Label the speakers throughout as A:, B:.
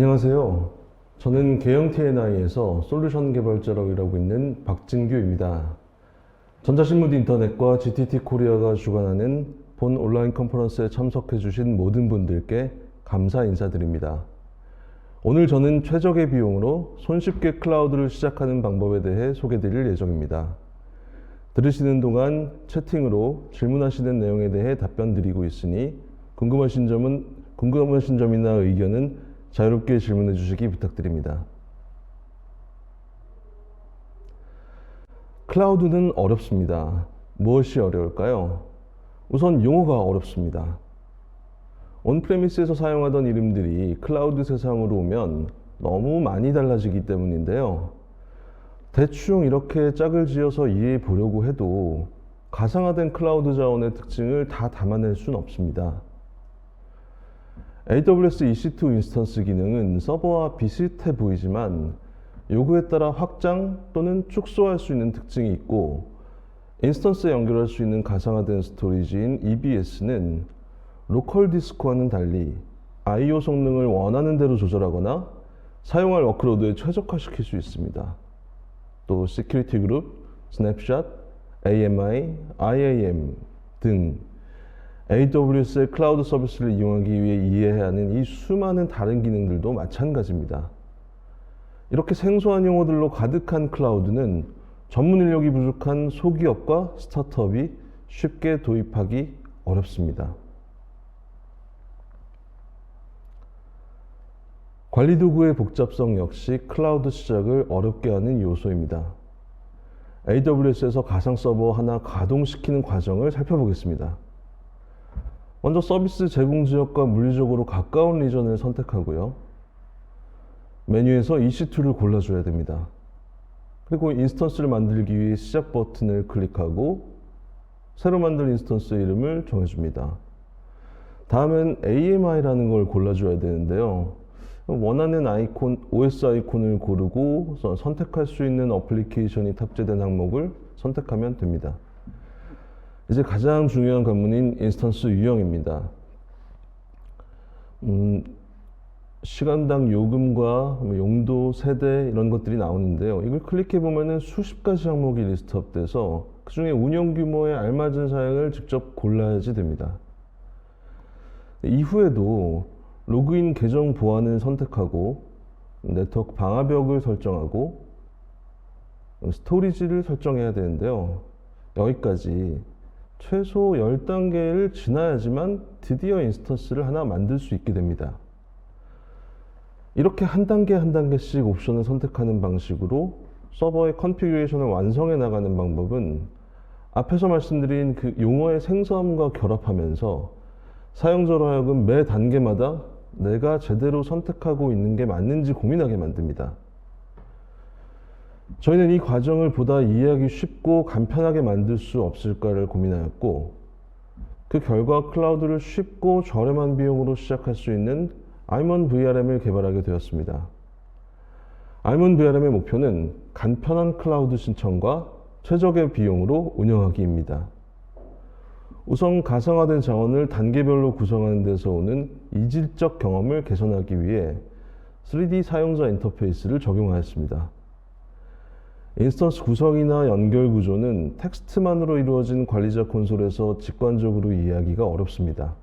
A: 안녕하세요. 저는 개영 TNI에서 솔루션 개발자로 일하고 있는 박진규입니다. 전자신문 인터넷과 GTT 코리아가 주관하는 본 온라인 컨퍼런스에 참석해 주신 모든 분들께 감사 인사드립니다. 오늘 저는 최적의 비용으로 손쉽게 클라우드를 시작하는 방법에 대해 소개 드릴 예정입니다. 들으시는 동안 채팅으로 질문하시는 내용에 대해 답변 드리고 있으니 궁금하신 점은 궁금하신 점이나 의견은 자유롭게 질문해 주시기 부탁드립니다. 클라우드는 어렵습니다. 무엇이 어려울까요? 우선 용어가 어렵습니다. 온프레미스에서 사용하던 이름들이 클라우드 세상으로 오면 너무 많이 달라지기 때문인데요. 대충 이렇게 짝을 지어서 이해해 보려고 해도 가상화된 클라우드 자원의 특징을 다 담아낼 수는 없습니다. AWS EC2 인스턴스 기능은 서버와 비슷해 보이지만 요구에 따라 확장 또는 축소할 수 있는 특징이 있고 인스턴스에 연결할 수 있는 가상화된 스토리지인 EBS는 로컬 디스크와는 달리 I/O 성능을 원하는 대로 조절하거나 사용할 워크로드에 최적화시킬 수 있습니다. 또 시큐리티 그룹, 스냅샷, AMI, IAM 등 AWS의 클라우드 서비스를 이용하기 위해 이해해야 하는 이 수많은 다른 기능들도 마찬가지입니다. 이렇게 생소한 용어들로 가득한 클라우드는 전문 인력이 부족한 소기업과 스타트업이 쉽게 도입하기 어렵습니다. 관리 도구의 복잡성 역시 클라우드 시작을 어렵게 하는 요소입니다. AWS에서 가상 서버 하나 가동시키는 과정을 살펴보겠습니다. 먼저 서비스 제공 지역과 물리적으로 가까운 리전을 선택하고요. 메뉴에서 EC2를 골라줘야 됩니다. 그리고 인스턴스를 만들기 위해 시작 버튼을 클릭하고 새로 만든 인스턴스 이름을 정해줍니다. 다음엔 AMI라는 걸 골라줘야 되는데요. 원하는 아이콘, OS 아이콘을 고르고 선택할 수 있는 어플리케이션이 탑재된 항목을 선택하면 됩니다. 이제 가장 중요한 관문인 인스턴스 유형입니다. 음, 시간당 요금과 뭐 용도, 세대 이런 것들이 나오는데요. 이걸 클릭해 보면은 수십 가지 항목이 리스트업돼서 그 중에 운영 규모에 알맞은 사양을 직접 골라야지 됩니다. 이후에도 로그인 계정 보안을 선택하고 네트워크 방화벽을 설정하고 스토리지를 설정해야 되는데요. 여기까지 최소 10단계를 지나야지만 드디어 인스턴스를 하나 만들 수 있게 됩니다. 이렇게 한 단계 한 단계씩 옵션을 선택하는 방식으로 서버의 컨피규레이션을 완성해 나가는 방법은 앞에서 말씀드린 그 용어의 생소함과 결합하면서 사용자로 하여금 매 단계마다 내가 제대로 선택하고 있는 게 맞는지 고민하게 만듭니다. 저희는 이 과정을 보다 이해하기 쉽고 간편하게 만들 수 없을까를 고민하였고, 그 결과 클라우드를 쉽고 저렴한 비용으로 시작할 수 있는 아이먼 VRM을 개발하게 되었습니다. 아이먼 VRM의 목표는 간편한 클라우드 신청과 최적의 비용으로 운영하기입니다. 우선 가상화된 자원을 단계별로 구성하는 데서 오는 이질적 경험을 개선하기 위해 3D 사용자 인터페이스를 적용하였습니다. 인스턴스 구성이나 연결 구조는 텍스트만으로 이루어진 관리자 콘솔에서 직관적으로 이해하기가 어렵습니다.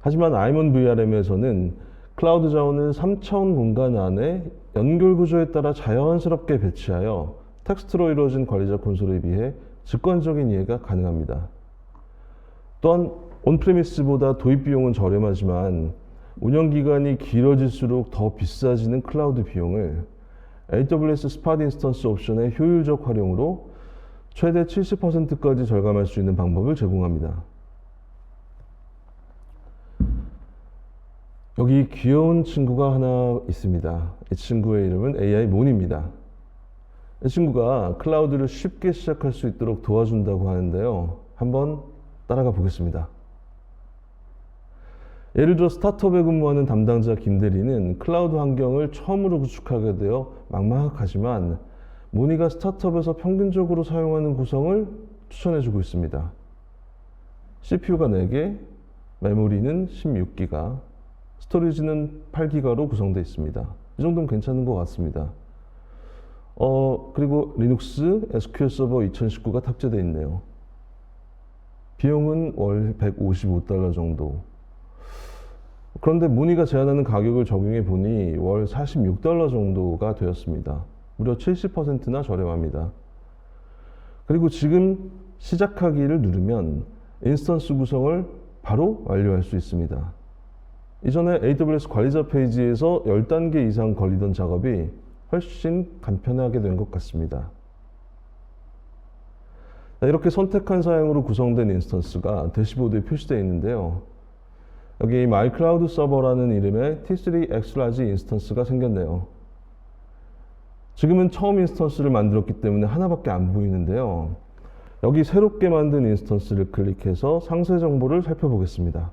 A: 하지만 아이몬 VRM에서는 클라우드 자원을 3차원 공간 안에 연결 구조에 따라 자연스럽게 배치하여 텍스트로 이루어진 관리자 콘솔에 비해 직관적인 이해가 가능합니다. 또한 온프레미스보다 도입 비용은 저렴하지만 운영 기간이 길어질수록 더 비싸지는 클라우드 비용을 AWS 스팟 인스턴스 옵션의 효율적 활용으로 최대 70%까지 절감할 수 있는 방법을 제공합니다. 여기 귀여운 친구가 하나 있습니다. 이 친구의 이름은 AI 몬입니다. 이 친구가 클라우드를 쉽게 시작할 수 있도록 도와준다고 하는데요. 한번 따라가 보겠습니다. 예를 들어 스타트업에 근무하는 담당자 김대리는 클라우드 환경을 처음으로 구축하게 되어 막막하지만 모니가 스타트업에서 평균적으로 사용하는 구성을 추천해주고 있습니다. CPU가 4개, 메모리는 16기가, 스토리지는 8기가로 구성되어 있습니다. 이 정도면 괜찮은 것 같습니다. 어, 그리고 리눅스 SQL 서버 2019가 탑재되어 있네요. 비용은 월 155달러 정도. 그런데 문의가 제안하는 가격을 적용해 보니 월 46달러 정도가 되었습니다. 무려 70%나 저렴합니다. 그리고 지금 시작하기를 누르면 인스턴스 구성을 바로 완료할 수 있습니다. 이전에 AWS 관리자 페이지에서 10단계 이상 걸리던 작업이 훨씬 간편하게 된 것 같습니다. 자, 이렇게 선택한 사양으로 구성된 인스턴스가 대시보드에 표시되어 있는데요. 여기 마이클라우드 서버라는 이름의 T3 Xlarge 인스턴스가 생겼네요. 지금은 처음 인스턴스를 만들었기 때문에 하나밖에 안 보이는데요. 여기 새롭게 만든 인스턴스를 클릭해서 상세 정보를 살펴보겠습니다.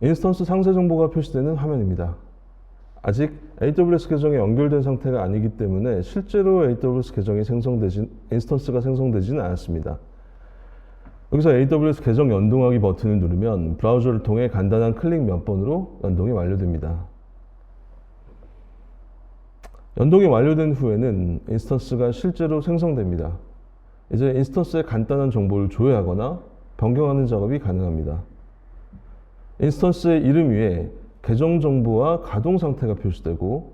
A: 인스턴스 상세 정보가 표시되는 화면입니다. 아직 AWS 계정에 연결된 상태가 아니기 때문에 실제로 AWS 계정이 생성되진 인스턴스가 생성되지는 않았습니다. 여기서 AWS 계정 연동하기 버튼을 누르면 브라우저를 통해 간단한 클릭 몇 번으로 연동이 완료됩니다. 연동이 완료된 후에는 인스턴스가 실제로 생성됩니다. 이제 인스턴스에 간단한 정보를 조회하거나 변경하는 작업이 가능합니다. 인스턴스의 이름 위에 계정 정보와 가동 상태가 표시되고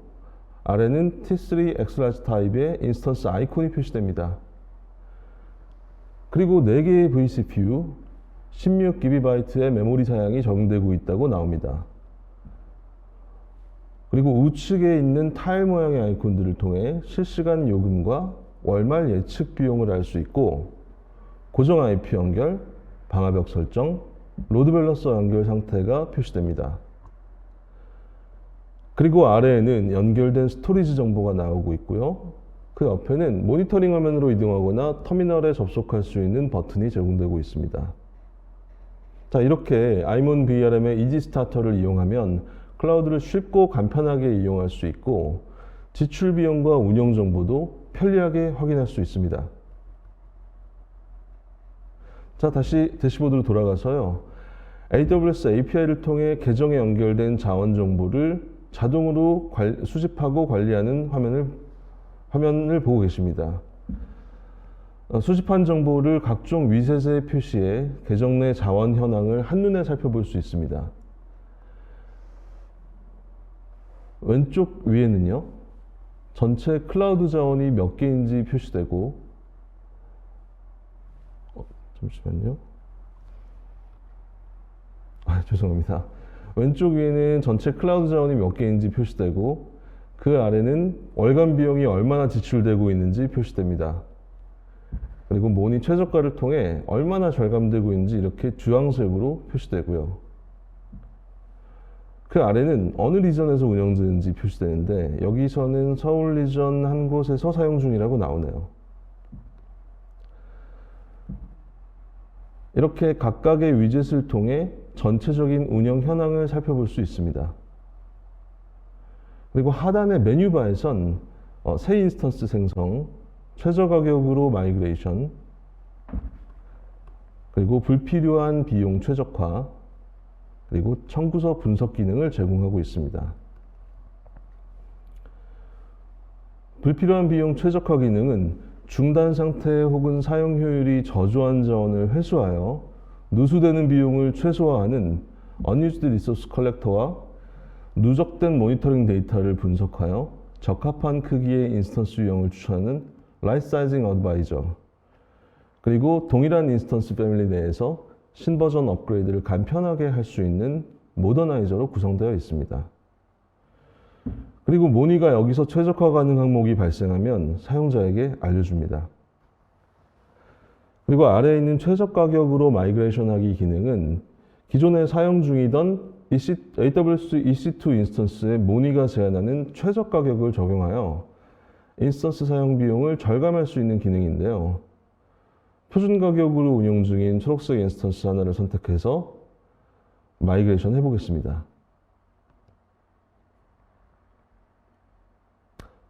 A: 아래는 T3 Xlarge 타입의 인스턴스 아이콘이 표시됩니다. 그리고 4개의 vCPU, 16GB의 메모리 사양이 적용되고 있다고 나옵니다. 그리고 우측에 있는 타일 모양의 아이콘들을 통해 실시간 요금과 월말 예측 비용을 알 수 있고 고정 IP 연결, 방화벽 설정, 로드 밸런서 연결 상태가 표시됩니다. 그리고 아래에는 연결된 스토리지 정보가 나오고 있고요. 그 옆에는 모니터링 화면으로 이동하거나 터미널에 접속할 수 있는 버튼이 제공되고 있습니다. 자, 이렇게 아이몬 VRM의 이지 스타터를 이용하면 클라우드를 쉽고 간편하게 이용할 수 있고 지출 비용과 운영 정보도 편리하게 확인할 수 있습니다. 자, 다시 대시보드로 돌아가서요. AWS API를 통해 계정에 연결된 자원 정보를 자동으로 관- 수집하고 관리하는 화면을, 화면을 보고 계십니다. 어, 수집한 정보를 각종 위젯에 표시해 계정 내 자원 현황을 한눈에 살펴볼 수 있습니다. 왼쪽 위에는요, 전체 클라우드 자원이 몇 개인지 표시되고, 어, 잠시만요. 아, 죄송합니다. 왼쪽 위에는 전체 클라우드 자원이 몇 개인지 표시되고, 그 아래는 월간 비용이 얼마나 지출되고 있는지 표시됩니다. 그리고 모니 최저가를 통해 얼마나 절감되고 있는지 이렇게 주황색으로 표시되고요. 그 아래는 어느 리전에서 운영되는지 표시되는데 여기서는 서울 리전 한 곳에서 사용 중이라고 나오네요. 이렇게 각각의 위젯을 통해 전체적인 운영 현황을 살펴볼 수 있습니다. 그리고 하단의 메뉴바에선 어, 새 인스턴스 생성, 최저 가격으로 마이그레이션, 그리고 불필요한 비용 최적화, 그리고 청구서 분석 기능을 제공하고 있습니다. 불필요한 비용 최적화 기능은 중단 상태 혹은 사용 효율이 저조한 자원을 회수하여 누수되는 비용을 최소화하는 Unused Resource Collector와 누적된 모니터링 데이터를 분석하여 적합한 크기의 인스턴스 유형을 추천하는 Sizing Advisor 그리고 동일한 인스턴스 패밀리 내에서 신버전 업그레이드를 간편하게 할 수 있는 모더나이저로 구성되어 있습니다. 그리고 모니가 여기서 최적화 가능 항목이 발생하면 사용자에게 알려줍니다. 그리고 아래에 있는 최적 가격으로 마이그레이션 하기 기능은 기존에 사용 중이던 EC, AWS EC2 인스턴스에 모니가 제한하는 최적 가격을 적용하여 인스턴스 사용 비용을 절감할 수 있는 기능인데요. 표준 가격으로 운영 중인 초록색 인스턴스 하나를 선택해서 마이그레이션 해보겠습니다.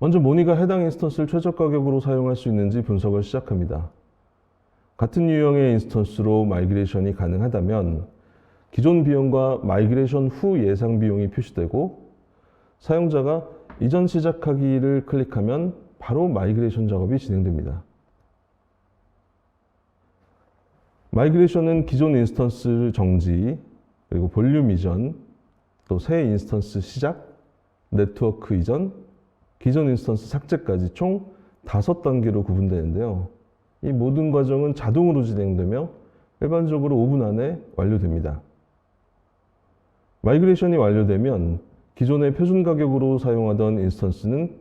A: 먼저 모니가 해당 인스턴스를 최저 가격으로 사용할 수 있는지 분석을 시작합니다. 같은 유형의 인스턴스로 마이그레이션이 가능하다면 기존 비용과 마이그레이션 후 예상 비용이 표시되고 사용자가 이전 시작하기를 클릭하면 바로 마이그레이션 작업이 진행됩니다. 마이그레이션은 기존 인스턴스 정지, 그리고 볼륨 이전, 또 새 인스턴스 시작, 네트워크 이전, 기존 인스턴스 삭제까지 총 다섯 단계로 구분되는데요. 이 모든 과정은 자동으로 진행되며 일반적으로 5분 안에 완료됩니다. 마이그레이션이 완료되면 기존의 표준 가격으로 사용하던 인스턴스는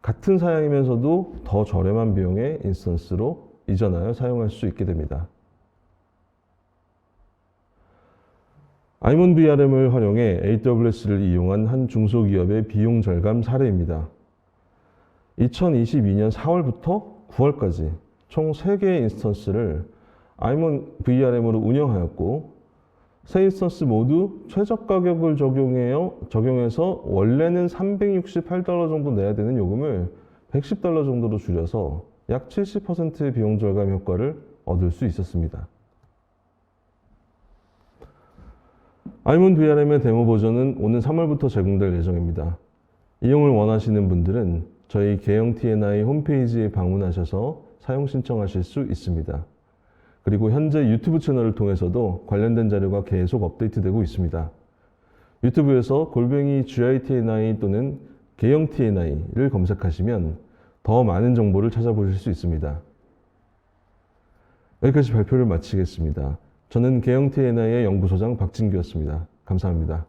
A: 같은 사양이면서도 더 저렴한 비용의 인스턴스로 이전하여 사용할 수 있게 됩니다. 아이몬 VRM을 활용해 AWS를 이용한 한 중소기업의 비용 절감 사례입니다. 2022년 4월부터 9월까지 총 3개의 인스턴스를 아이몬 VRM으로 운영하였고 세 인스턴스 모두 최저 가격을 적용해요, 적용해서 원래는 368달러 정도 내야 되는 요금을 110달러 정도로 줄여서 약 70%의 비용 절감 효과를 얻을 수 있었습니다. 아이몬 VRM의 데모 버전은 오는 3월부터 제공될 예정입니다. 이용을 원하시는 분들은 저희 개영 TNI 홈페이지에 방문하셔서 사용 신청하실 수 있습니다. 그리고 현재 유튜브 채널을 통해서도 관련된 자료가 계속 업데이트되고 있습니다. 유튜브에서 골뱅이 GITNI 또는 개영 TNI를 검색하시면 더 많은 정보를 찾아보실 수 있습니다. 여기까지 발표를 마치겠습니다. 저는 개영 TNI의 연구소장 박진규였습니다. 감사합니다.